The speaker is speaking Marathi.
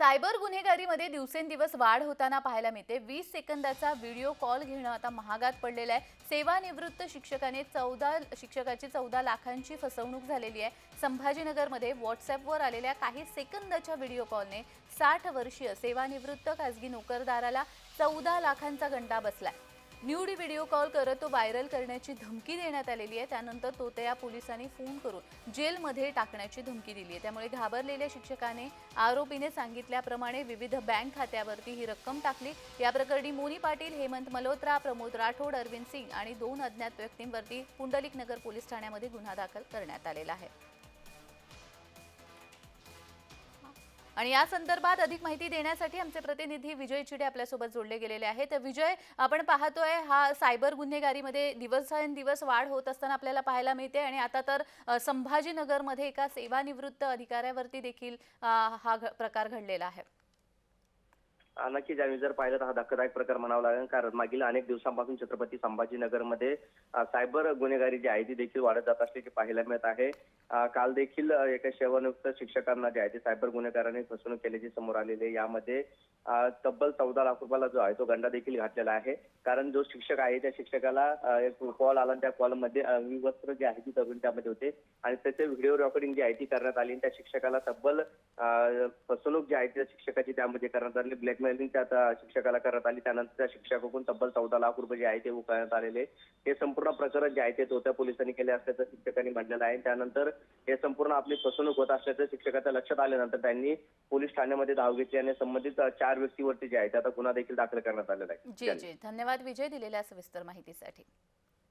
सायबर गुन्हेगारीमध्ये दिवसेंदिवस वाढ होताना पाहायला मिळते. वीस सेकंदाचा व्हिडिओ कॉल घेणं आता महागात पडलेलं आहे. सेवानिवृत्त शिक्षकाने चौदा शिक्षकाची चौदा लाखांची फसवणूक झालेली आहे. संभाजीनगरमध्ये व्हॉट्सॲपवर आलेल्या काही सेकंदाच्या व्हिडिओ कॉलने साठ वर्षीय सेवानिवृत्त खासगी नोकरदाराला चौदा लाखांचा गंडा बसलाय. न्यूड व्हिडिओ कॉल करत तो व्हायरल करण्याची धमकी देण्यात आलेली आहे. त्यानंतर तो त्या पोलिसांनी फोन करून जेलमध्ये टाकण्याची धमकी दिली आहे. त्यामुळे घाबरलेल्या शिक्षकाने आरोपीने सांगितल्याप्रमाणे विविध बँक खात्यावरती ही रक्कम टाकली. या प्रकरणी मोनी पाटील हेमंत मल्होत्रा प्रमोद राठोड अरविंद सिंग आणि दोन अज्ञात व्यक्तींवरती पुंडलिक नगर पोलीस ठाण्यामध्ये गुन्हा दाखल करण्यात आलेला आहे. आणि या संदर्भात अधिक माहिती देण्यासाठी आमचे प्रतिनिधी विजय चिडे आपल्यासोबत जोडले गेलेले आहेत. तर विजय आपण पाहतोय हा सायबर गुन्हेगारीमध्ये दिवसेंदिवस वाढ होत असताना आपल्याला पाहायला मिळते आणि आता तर संभाजीनगरमध्ये एका सेवानिवृत्त अधिकाऱ्यावरती देखील हा प्रकार घडलेला आहे. नक्कीच. आम्ही जर पाहिलं तर हा धक्कादायक प्रकार म्हणावा लागेल. कारण मागील अनेक दिवसांपासून छत्रपती संभाजीनगरमध्ये सायबर गुन्हेगारी जी आहे ती देखील वाढत जात असल्याचे पाहायला मिळत आहे. काल देखील एका सेवानियुक्त शिक्षकांना जे आहे ते सायबर गुन्हेगारांनी फसवणूक केल्याची समोर आलेले यामध्ये तब्बल चौदा लाख रुपयाला जो आहे तो गंडा देखील घातलेला आहे. कारण जो शिक्षक आहे त्या शिक्षकाला एक कॉल आला त्या कॉलमध्ये विवस्त्र जे आहे ती तरुण त्यामध्ये होते. आणि त्याचे व्हिडिओ रेकॉर्डिंग जी आहे ती करण्यात आली त्या शिक्षकाला तब्बल फसवणूक जी आहे त्या शिक्षकाची त्यामध्ये करण्यात आली. ब्लॅकमेलिंग त्या त्या शिक्षकाला करण्यात आली. त्यानंतर त्या शिक्षकाकडून तब्बल चौदा लाख रुपये जे आहे ते उकळण्यात आलेले. हे संपूर्ण प्रकरण जे आहे ते तोत्या पोलिसांनी केले असल्याचं शिक्षकांनी म्हटलेलं आहे. त्यानंतर हे संपूर्ण आपली फसवणूक होत असल्याचं शिक्षकाच्या लक्षात आल्यानंतर त्यांनी पोलीस ठाण्यामध्ये धाव घेतली आणि संबंधित चार व्यक्तीवरती जे आहे ते आता गुन्हा देखील दाखल करण्यात आलेला आहे. जी जी. धन्यवाद विजय दिलेल्या सविस्तर माहितीसाठी.